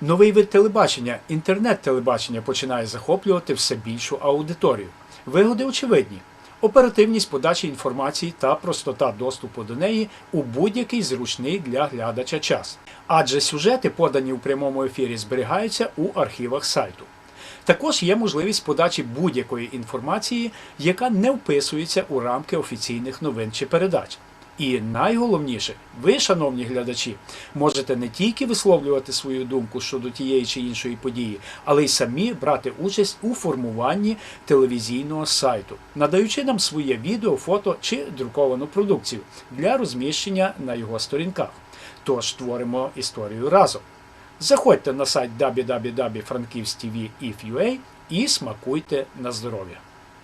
Новий вид телебачення, інтернет-телебачення починає захоплювати все більшу аудиторію. Вигоди очевидні. Оперативність подачі інформації та простота доступу до неї у будь-який зручний для глядача час. Адже сюжети, подані у прямому ефірі, зберігаються у архівах сайту. Також є можливість подачі будь-якої інформації, яка не вписується у рамки офіційних новин чи передач. І найголовніше, ви, шановні глядачі, можете не тільки висловлювати свою думку щодо тієї чи іншої події, але й самі брати участь у формуванні телевізійного сайту, надаючи нам своє відео, фото чи друковану продукцію для розміщення на його сторінках. Тож творимо історію разом. Заходьте на сайт www.frankivstv.if.ua і смакуйте на здоров'я.